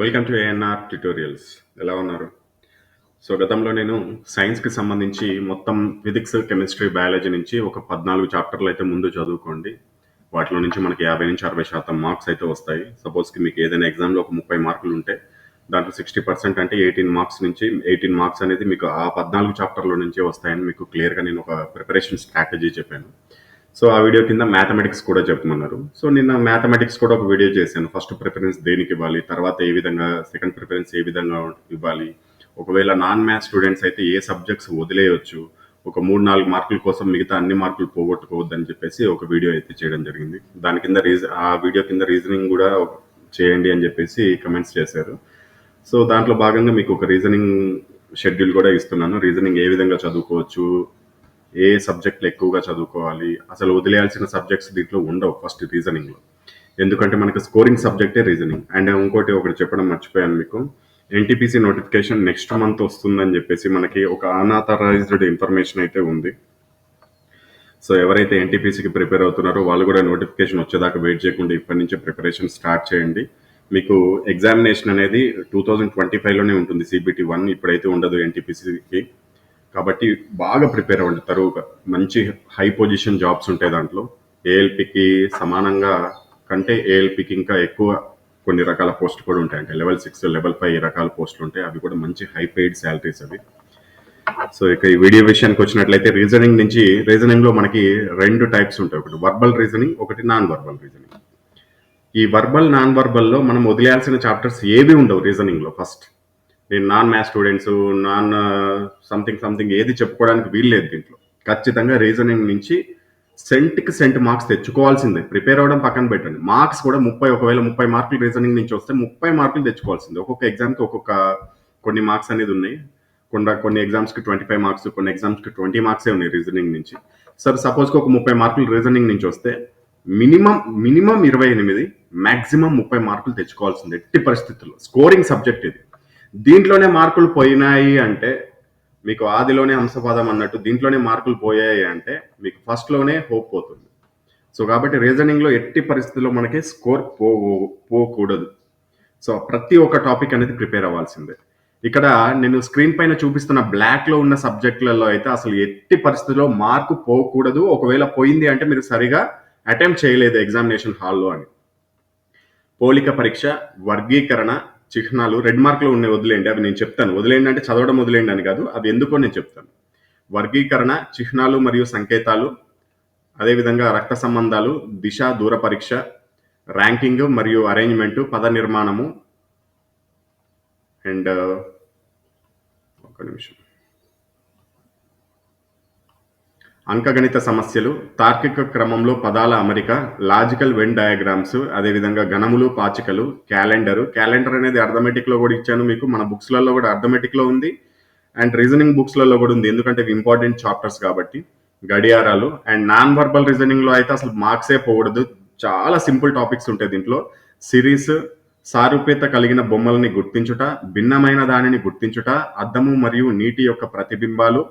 Welcome to ANR tutorials ఎలా ఉన్నారు? So గతంలో నేను సైన్స్కి సంబంధించి మొత్తం ఫిజిక్స్ కెమిస్ట్రీ బయాలజీ నుంచి ఒక పద్నాలుగు చాప్టర్లు అయితే ముందు చదువుకోండి. వాటిలో నుంచి మనకి యాభై నుంచి అరవై శాతం మార్క్స్ అయితే వస్తాయి. సపోజ్కి మీకు ఏదైనా ఎగ్జామ్లో ఒక ముప్పై మార్కులు ఉంటే దాంట్లో సిక్స్టీ పర్సెంట్ అంటే ఎయిటీన్ మార్క్స్ నుంచి ఎయిటీన్ మార్క్స్ అనేది మీకు ఆ పద్నాలుగు చాప్టర్లో నుంచే వస్తాయని మీకు క్లియర్గా నేను ఒక ప్రిపరేషన్ స్ట్రాటజీ చెప్పాను. సో ఆ వీడియో కింద మ్యాథమెటిక్స్ కూడా చెప్పమన్నారు. సో నిన్న మ్యాథమెటిక్స్ కూడా ఒక వీడియో చేశాను. ఫస్ట్ ప్రిఫరెన్స్ దేనికి ఇవ్వాలి? తర్వాత ఏ విధంగా సెకండ్ ప్రిఫరెన్స్ ఏ విధంగా ఇవ్వాలి? ఒకవేళ నాన్ మ్యాథ్స్ స్టూడెంట్స్ అయితే ఏ సబ్జెక్ట్స్ వదిలేయచ్చు? ఒక మూడు నాలుగు మార్కుల కోసం మిగతా అన్ని మార్కులు పోగొట్టుకోవద్దని చెప్పేసి ఒక వీడియో అయితే చేయడం జరిగింది. దాని కింద రీజన్ ఆ వీడియో కింద రీజనింగ్ కూడా చేయండి అని చెప్పేసి కమెంట్స్ చేశారు. సో దాంట్లో భాగంగా మీకు ఒక రీజనింగ్ షెడ్యూల్ కూడా ఇస్తున్నాను. రీజనింగ్ ఏ విధంగా చదువుకోవచ్చు? ఏ సబ్జెక్టులు ఎక్కువగా చదువుకోవాలి? అసలు వదిలేయాల్సిన సబ్జెక్ట్స్ దీంట్లో ఉండవు ఫస్ట్ రీజనింగ్లో. ఎందుకంటే మనకు స్కోరింగ్ సబ్జెక్టే రీజనింగ్. అండ్ ఇంకోటి ఒకటి చెప్పడం మర్చిపోయాను మీకు. ఎన్టీపీసీ నోటిఫికేషన్ నెక్స్ట్ మంత్ వస్తుందని చెప్పేసి మనకి ఒక అనాథరైజ్డ్ ఇన్ఫర్మేషన్ అయితే ఉంది. సో ఎవరైతే ఎన్టీపీసీకి ప్రిపేర్ అవుతున్నారో వాళ్ళు కూడా నోటిఫికేషన్ వచ్చేదాకా వెయిట్ చేయకుండా ఇప్పటి నుంచే ప్రిపరేషన్ స్టార్ట్ చేయండి. మీకు ఎగ్జామినేషన్ అనేది టూ థౌజండ్ ట్వంటీ ఫైవ్లోనే ఉంటుంది. సిబిటి వన్ ఇప్పుడైతే ఉండదు ఎన్టీపీసీకి. కాబట్టి బాగా ప్రిపేర్ అవ్వండి తరువుగా. మంచి హై పొజిషన్ జాబ్స్ ఉంటాయి దాంట్లో ఏఎల్పికి సమానంగా కంటే ఏఎల్పికి ఇంకా ఎక్కువ కొన్ని రకాల పోస్టులు కూడా ఉంటాయి. అంటే లెవెల్ సిక్స్ లెవెల్ ఫైవ్ రకాల పోస్టులు ఉంటాయి అవి కూడా మంచి హై పెయిడ్ శాలరీస్ అవి. సో ఇక ఈ వీడియో విషయానికి వచ్చినట్లయితే రీజనింగ్ నుంచి రీజనింగ్లో మనకి రెండు టైప్స్ ఉంటాయి. ఒకటి వర్బల్ రీజనింగ్ ఒకటి నాన్ వర్బల్ రీజనింగ్. ఈ వర్బల్ నాన్ వర్బల్లో మనం వదిలేయాల్సిన చాప్టర్స్ ఏవి ఉండవు రీజనింగ్లో ఫస్ట్. నేను non maths students non something something ఏది చెప్పుకోవడానికి వీల్లేదు దీంట్లో. ఖచ్చితంగా రీజనింగ్ నుంచి సెంట్కి సెంట్ మార్క్స్ తెచ్చుకోవాల్సిందే. ప్రిపేర్ అవ్వడం పక్కన పెట్టండి. మార్క్స్ కూడా ముప్పై ఒకవేళ ముప్పై మార్కులు రీజనింగ్ నుంచి వస్తే ముప్పై మార్కులు తెచ్చుకోవాల్సిందే. ఒక్కొక్క ఎగ్జామ్కి ఒక్కొక్క కొన్ని మార్క్స్ అనేది ఉన్నాయి. కొన్ని కొన్ని ఎగ్జామ్స్కి ట్వంటీ ఫైవ్ మార్క్స్ కొన్ని ఎగ్జామ్స్కి ట్వంటీ మార్క్సే ఉన్నాయి రీజనింగ్ నుంచి. సార్ సపోజ్కి ఒక ముప్పై మార్కులు రీజనింగ్ నుంచి వస్తే మినిమం మినిమం ఇరవై ఎనిమిది మ్యాక్సిమం ముప్పై మార్కులు తెచ్చుకోవాల్సిందే. ఎట్టి పరిస్థితుల్లో. స్కోరింగ్ సబ్జెక్ట్ ఇది. దీంట్లోనే మార్కులు పోయినాయి అంటే మీకు ఆదిలోనే హంసపాదం అన్నట్టు దీంట్లోనే మార్కులు పోయాయి అంటే మీకు ఫస్ట్లోనే హోప్ పోతుంది. సో కాబట్టి రీజనింగ్లో ఎట్టి పరిస్థితుల్లో మనకి స్కోర్ పో పోకూడదు. సో ప్రతి ఒక్క టాపిక్ అనేది ప్రిపేర్ అవ్వాల్సిందే. ఇక్కడ నేను స్క్రీన్ పైన చూపిస్తున్న బ్లాక్లో ఉన్న సబ్జెక్టులలో అయితే అసలు ఎట్టి పరిస్థితుల్లో మార్కు పోకూడదు. ఒకవేళ పోయింది అంటే మీరు సరిగా అటెంప్ట్ చేయలేదు ఎగ్జామినేషన్ హాల్లో అని. పోలిక పరీక్ష వర్గీకరణ చిహ్నాలు రెడ్ మార్క్లో ఉన్నాయి వదిలేండి అవి నేను చెప్తాను. వదిలేయండి అంటే చదవడం వదిలేండి అని కాదు అవి ఎందుకో నేను చెప్తాను. వర్గీకరణ చిహ్నాలు మరియు సంకేతాలు అదేవిధంగా రక్త సంబంధాలు దిశ దూర పరీక్ష ర్యాంకింగ్ మరియు అరేంజ్మెంటు పద నిర్మాణము అండ్ uh, ఒక నిమిషం. అంకగణిత సమస్యలు తార్కిక క్రమంలో పదాల అమరిక లాజికల్ వెన్ డయాగ్రామ్స్ అదేవిధంగా గణములు పాచికలు క్యాలెండర్. క్యాలెండర్ అనేది అర్థమెటిక్లో కూడా ఇచ్చాను మీకు. మన బుక్స్లలో కూడా అర్థమెటిక్లో ఉంది. అండ్ రీజనింగ్ బుక్స్లలో కూడా ఉంది. ఎందుకంటే ఇవి ఇంపార్టెంట్ చాప్టర్స్ కాబట్టి. గడియారాలు. అండ్ నాన్ వర్బల్ రీజనింగ్లో అయితే అసలు మార్క్సే పోకూడదు. చాలా సింపుల్ టాపిక్స్ ఉంటాయి దీంట్లో. సిరీస్ సారూప్యత కలిగిన బొమ్మలని గుర్తించుట భిన్నమైన దానిని గుర్తించుట అద్దము మరియు నీటి యొక్క ప్రతిబింబాలు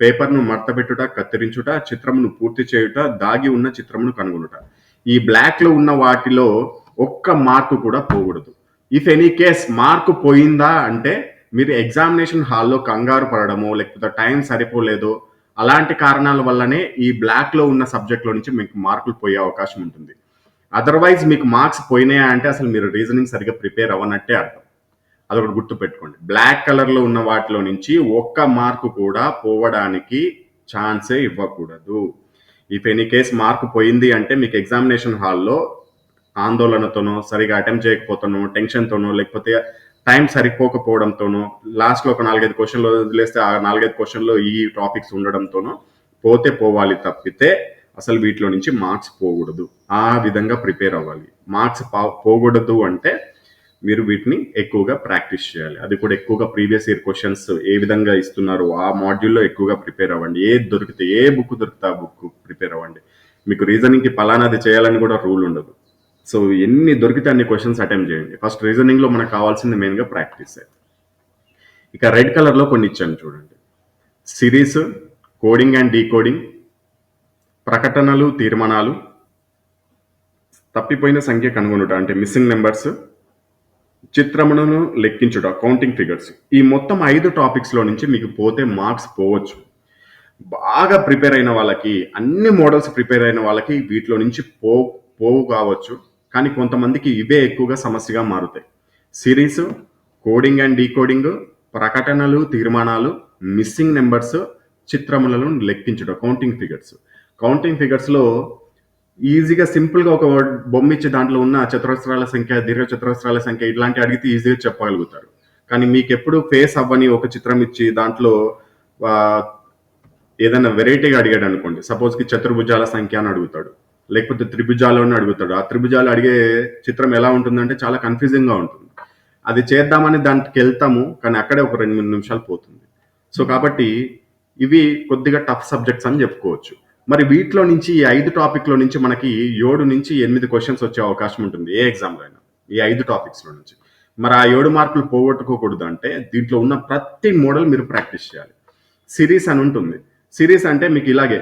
పేపర్ను మడతపెట్టుట కత్తిరించుట చిత్రమును పూర్తి చేయుట దాగి ఉన్న చిత్రమును కనుగొనుట. ఈ బ్లాక్లో ఉన్న వాటిలో ఒక్క మార్కు కూడా పోకూడదు. ఇఫ్ ఎనీ కేస్ మార్కు పోయిందా అంటే మీరు ఎగ్జామినేషన్ హాల్లో కంగారు పడడమో లేకపోతే టైం సరిపోలేదో అలాంటి కారణాల వల్లనే ఈ బ్లాక్లో ఉన్న సబ్జెక్ట్లో నుంచి మీకు మార్కులు పోయే అవకాశం ఉంటుంది. అదర్వైజ్ మీకు మార్క్స్ పోయినాయా అంటే అసలు మీరు రీజనింగ్ సరిగ్గా ప్రిపేర్ అవ్వనట్టే అర్థం. అదొకటి గుర్తుపెట్టుకోండి. బ్లాక్ కలర్లో ఉన్న వాటిలో నుంచి ఒక్క మార్కు కూడా పోవడానికి ఛాన్సే ఇవ్వకూడదు. ఇఫ్ ఎనీ కేస్ మార్కు పోయింది అంటే మీకు ఎగ్జామినేషన్ హాల్లో ఆందోళనతోనో సరిగా అటెంప్ట్ చేయకపోతానో టెన్షన్తోనో లేకపోతే టైం సరిపోకపోవడంతోనో లాస్ట్లో ఒక నాలుగైదు క్వశ్చన్లు వదిలేస్తే ఆ నాలుగైదు క్వశ్చన్లో ఈ టాపిక్స్ ఉండడంతోనో పోతే పోవాలి తప్పితే అసలు వీటిలో నుంచి మార్క్స్ పోకూడదు. ఆ విధంగా ప్రిపేర్ అవ్వాలి. మార్క్స్ పోకూడదు అంటే మీరు వీటిని ఎక్కువగా ప్రాక్టీస్ చేయాలి. అది కూడా ఎక్కువగా ప్రీవియస్ ఇయర్ క్వశ్చన్స్ ఏ విధంగా ఇస్తున్నారు ఆ మాడ్యూల్లో ఎక్కువగా ప్రిపేర్ అవ్వండి. ఏ దొరికితే ఏ బుక్ దొరికితే ఆ బుక్ ప్రిపేర్ అవ్వండి. మీకు రీజనింగ్కి పలానాది చేయాలని కూడా రూల్ ఉండదు. సో ఎన్ని దొరికితే అన్ని క్వశ్చన్స్ అటెంప్ట్ చేయండి. ఫస్ట్ రీజనింగ్లో మనకు కావాల్సింది మెయిన్గా ప్రాక్టీస్ ఇక రెడ్ కలర్లో కొన్ని ఇచ్చాను చూడండి. సిరీస్ కోడింగ్ అండ్ డీకోడింగ్ ప్రకటనలు తీర్మానాలు తప్పిపోయిన సంఖ్య కనుగొనుట అంటే మిస్సింగ్ నెంబర్స్ చిత్రములను లెక్కించుట కౌంటింగ్ ఫిగర్స్ ఈ మొత్తం ఐదు టాపిక్స్లో నుంచి మీకు పోతే మార్క్స్ పోవచ్చు. బాగా ప్రిపేర్ అయిన వాళ్ళకి అన్ని మోడల్స్ ప్రిపేర్ అయిన వాళ్ళకి వీటిలో నుంచి పో పోవు కావచ్చు. కానీ కొంతమందికి ఇవే ఎక్కువగా సమస్యగా మారుతాయి. సిరీస్ కోడింగ్ అండ్ డీకోడింగ్ ప్రకటనలు తీర్మానాలు మిస్సింగ్ నెంబర్స్ చిత్రములను లెక్కించుట కౌంటింగ్ ఫిగర్స్ కౌంటింగ్ ఫిగర్స్లో ఈజీగా సింపుల్గా ఒక బొమ్మ ఇచ్చి దాంట్లో ఉన్న చతురస్రాల సంఖ్య దీర్ఘ చతురస్రాల సంఖ్య ఇట్లాంటి అడిగితే ఈజీగా చెప్పగలుగుతారు. కానీ మీకు ఎప్పుడు ఫేస్ అవ్వని ఒక చిత్రం ఇచ్చి దాంట్లో ఏదైనా వెరైటీగా అడిగాడు అనుకోండి. సపోజ్కి చతుర్భుజాల సంఖ్య అని అడుగుతాడు. లేకపోతే త్రిభుజాలు అడుగుతాడు. ఆ త్రిభుజాలు అడిగే చిత్రం ఎలా ఉంటుందంటే చాలా కన్ఫ్యూజింగ్గా ఉంటుంది. అది చేద్దామని దానికి వెళ్తాము కానీ అక్కడే ఒక రెండు మూడు నిమిషాలు పోతుంది. సో కాబట్టి ఇవి కొద్దిగా టఫ్ సబ్జెక్ట్స్ అని చెప్పుకోవచ్చు. మరి వీటిలో నుంచి ఈ ఐదు టాపిక్లో నుంచి మనకి ఏడు నుంచి ఎనిమిది క్వశ్చన్స్ వచ్చే అవకాశం ఉంటుంది ఏ ఎగ్జామ్లో అయినా ఈ ఐదు టాపిక్స్లో నుంచి. మరి ఆ ఏడు మార్కులు పోగొట్టుకోకూడదు అంటే దీంట్లో ఉన్న ప్రతి మోడల్ మీరు ప్రాక్టీస్ చేయాలి. సిరీస్ అని ఉంటుంది. సిరీస్ అంటే మీకు ఇలాగే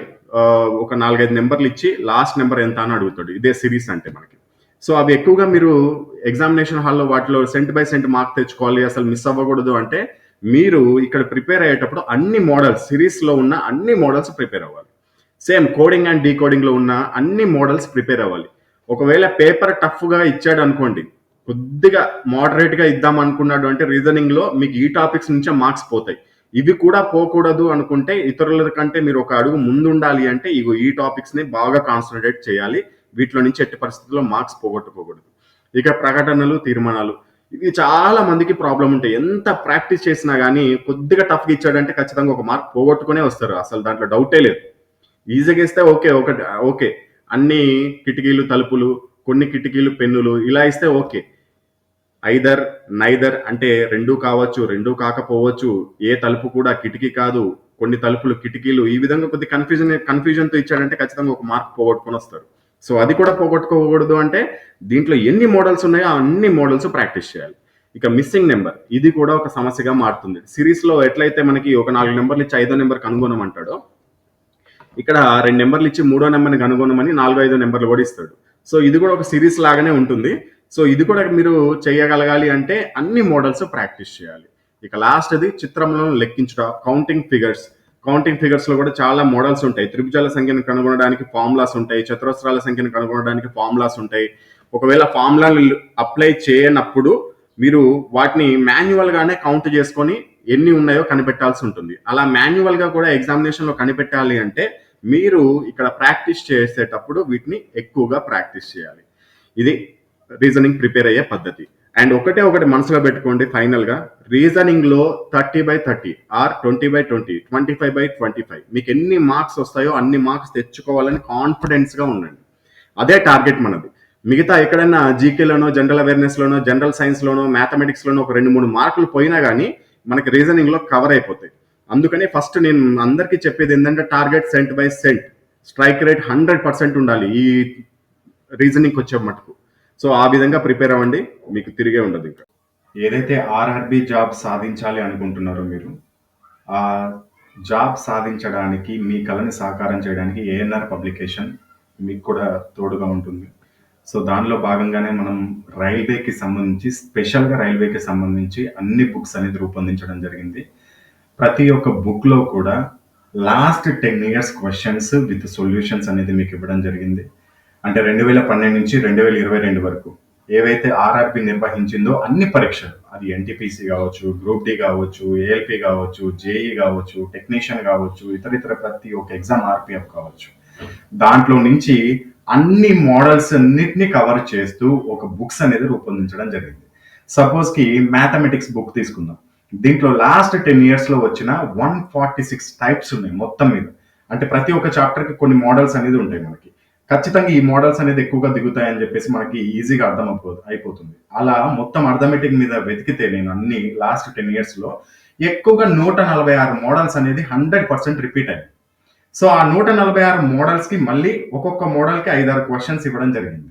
ఒక నాలుగైదు నెంబర్లు ఇచ్చి లాస్ట్ నెంబర్ ఎంత అని అడుగుతాడు. ఇదే సిరీస్ అంటే మనకి. సో అవి ఎక్కువగా మీరు ఎగ్జామినేషన్ హాల్లో వాటిలో సెంట్ బై సెంట్ మార్క్ తెచ్చుకోవాలి అసలు మిస్ అవ్వకూడదు అంటే మీరు ఇక్కడ ప్రిపేర్ అయ్యేటప్పుడు అన్ని మోడల్స్ సిరీస్లో ఉన్న అన్ని మోడల్స్ ప్రిపేర్ అవ్వాలి. సేమ్ కోడింగ్ అండ్ డీకోడింగ్లో ఉన్న అన్ని మోడల్స్ ప్రిపేర్ అవ్వాలి. ఒకవేళ పేపర్ టఫ్గా ఇచ్చాడు అనుకోండి కొద్దిగా మోడరేట్గా ఇద్దాం అనుకున్నాడు అంటే రీజనింగ్లో మీకు ఈ టాపిక్స్ నుంచే మార్క్స్ పోతాయి. ఇవి కూడా పోకూడదు అనుకుంటే ఇతరుల కంటే మీరు ఒక అడుగు ముందు ఉండాలి అంటే ఇగో ఈ టాపిక్స్ని బాగా కాన్సన్ట్రేట్ చేయాలి. వీటిలో నుంచి ఎట్టి పరిస్థితుల్లో మార్క్స్ పోగొట్టుకోకూడదు. ఇక ప్రకటనలు తీర్మానాలు ఇవి చాలా మందికి ప్రాబ్లం ఉంటాయి. ఎంత ప్రాక్టీస్ చేసినా కానీ కొద్దిగా టఫ్గా ఇచ్చాడంటే ఖచ్చితంగా ఒక మార్క్ పోగొట్టుకునే వస్తారు. అసలు దాంట్లో డౌటే లేదు. ఈజీగా ఇస్తే ఓకే ఒకటి ఓకే అన్ని కిటికీలు తలుపులు కొన్ని కిటికీలు పెన్నులు ఇలా ఇస్తే ఓకే ఐదర్ నైదర్ అంటే రెండు కావచ్చు రెండు కాకపోవచ్చు ఏ తలుపు కూడా కిటికీ కాదు. కొన్ని తలుపులు కిటికీలు ఈ విధంగా కొద్ది కన్ఫ్యూజన్ కన్ఫ్యూజన్తో ఇచ్చాడంటే ఖచ్చితంగా ఒక మార్క్ పోగొట్టుకొని వస్తారు. సో అది కూడా పోగొట్టుకోకూడదు అంటే దీంట్లో ఎన్ని మోడల్స్ ఉన్నాయో అన్ని మోడల్స్ ప్రాక్టీస్ చేయాలి. ఇక మిస్సింగ్ నెంబర్ ఇది కూడా ఒక సమస్యగా మారుతుంది. సిరీస్లో ఎట్లయితే మనకి ఒక నాలుగు నెంబర్లు ఇచ్చి ఐదో నెంబర్ కనుగొనమంటాడో ఇక్కడ రెండు నెంబర్లు ఇచ్చి మూడో నెంబర్ని కనుగొనమని నాలుగో ఐదో నెంబర్లు కూడా ఇస్తాడు. సో ఇది కూడా ఒక సిరీస్ లాగానే ఉంటుంది. సో ఇది కూడా మీరు చేయగలగాలి అంటే అన్ని మోడల్స్ ప్రాక్టీస్ చేయాలి. ఇక లాస్ట్ అది చిత్రంలో లెక్కించుట కౌంటింగ్ ఫిగర్స్ కౌంటింగ్ ఫిగర్స్లో కూడా చాలా మోడల్స్ ఉంటాయి. త్రిభుజాల సంఖ్యను కనుగొనడానికి ఫార్ములాస్ ఉంటాయి. చతురస్రాల సంఖ్యను కనుగొనడానికి ఫార్ములాస్ ఉంటాయి. ఒకవేళ ఫార్ములాలు అప్లై చేయనప్పుడు మీరు వాటిని మాన్యువల్ గానే కౌంట్ చేసుకొని ఎన్ని ఉన్నాయో కనిపెట్టాల్సి ఉంటుంది. అలా మాన్యువల్గా కూడా ఎగ్జామినేషన్లో కనిపెట్టాలి అంటే మీరు ఇక్కడ ప్రాక్టీస్ చేసేటప్పుడు వీటిని ఎక్కువగా ప్రాక్టీస్ చేయాలి. ఇది రీజనింగ్ ప్రిపేర్ అయ్యే పద్ధతి. అండ్ ఒకటే ఒకటి మనసులో పెట్టుకోండి ఫైనల్గా. రీజనింగ్లో thirty by thirty or twenty by twenty twenty five by twenty five. మీకు ఎన్ని మార్క్స్ వస్తాయో అన్ని మార్క్స్ తెచ్చుకోవాలని కాన్ఫిడెన్స్గా ఉండండి. అదే టార్గెట్ మనది. మిగతా ఎక్కడైనా జీకేలోనో జనరల్ అవేర్నెస్లోనో జనరల్ సైన్స్లోనో మ్యాథమెటిక్స్లోనో ఒక రెండు మూడు మార్కులు పోయినా కానీ మనకి రీజనింగ్లో కవర్ అయిపోతాయి. అందుకని ఫస్ట్ నేను అందరికీ చెప్పేది ఏంటంటే target cent by cent strike rate hundred percent ఉండాలి. ఈ రీజనింగ్ వచ్చే మటుకు. సో ఆ విధంగా ప్రిపేర్ అవ్వండి. మీకు తిరిగే ఉండదు ఇంకా. ఏదైతే ఆర్ఆర్బి జాబ్ సాధించాలి అనుకుంటున్నారో మీరు ఆ జాబ్ సాధించడానికి మీ కళని సాకారం చేయడానికి ఏఎన్ఆర్ పబ్లికేషన్ మీకు కూడా తోడుగా ఉంటుంది. సో దానిలో భాగంగానే మనం రైల్వేకి సంబంధించి స్పెషల్గా రైల్వేకి సంబంధించి అన్ని బుక్స్ అనేది రూపొందించడం జరిగింది. ప్రతి ఒక్క బుక్లో కూడా last ten years questions with solutions అనేది మీకు ఇవ్వడం జరిగింది. అంటే రెండు వేల పన్నెండు నుంచి రెండు వేల ఇరవై రెండు వరకు ఏవైతే ఆర్ఆర్పి నిర్వహించిందో అన్ని పరీక్షలు అది ఎన్టీపీసీ కావచ్చు గ్రూప్ డి కావచ్చు ఏఎల్పి కావచ్చు జేఈ కావచ్చు టెక్నీషియన్ కావచ్చు ఇతర ఇతర ప్రతి ఒక్క ఎగ్జామ్ ఆర్పిఎఫ్ కావచ్చు. దాంట్లో నుంచి అన్ని మోడల్స్ అన్నిటిని కవర్ చేస్తూ ఒక బుక్స్ అనేది రూపొందించడం జరిగింది. సపోజ్కి మ్యాథమెటిక్స్ బుక్ తీసుకుందాం. దీంట్లో లాస్ట్ టెన్ ఇయర్స్లో వచ్చిన వన్ ఫార్టీ సిక్స్ టైప్స్ ఉన్నాయి మొత్తం మీద. అంటే ప్రతి ఒక్క చాప్టర్కి కొన్ని మోడల్స్ అనేది ఉంటాయి మనకి. ఖచ్చితంగా ఈ మోడల్స్ అనేది ఎక్కువగా దిగుతాయని చెప్పేసి మనకి ఈజీగా అర్థం అయిపోతుంది. అలా మొత్తం అర్థమెటిక్ మీద వెతికితే నేను అన్ని లాస్ట్ టెన్ ఇయర్స్లో ఎక్కువగా నూట నలభై ఆరు మోడల్స్ అనేది హండ్రెడ్ పర్సెంట్ రిపీట్ అయ్యాయి. సో ఆ నూట నలభై ఆరు మోడల్స్కి మళ్ళీ ఒక్కొక్క మోడల్కి ఐదారు క్వశ్చన్స్ ఇవ్వడం జరిగింది.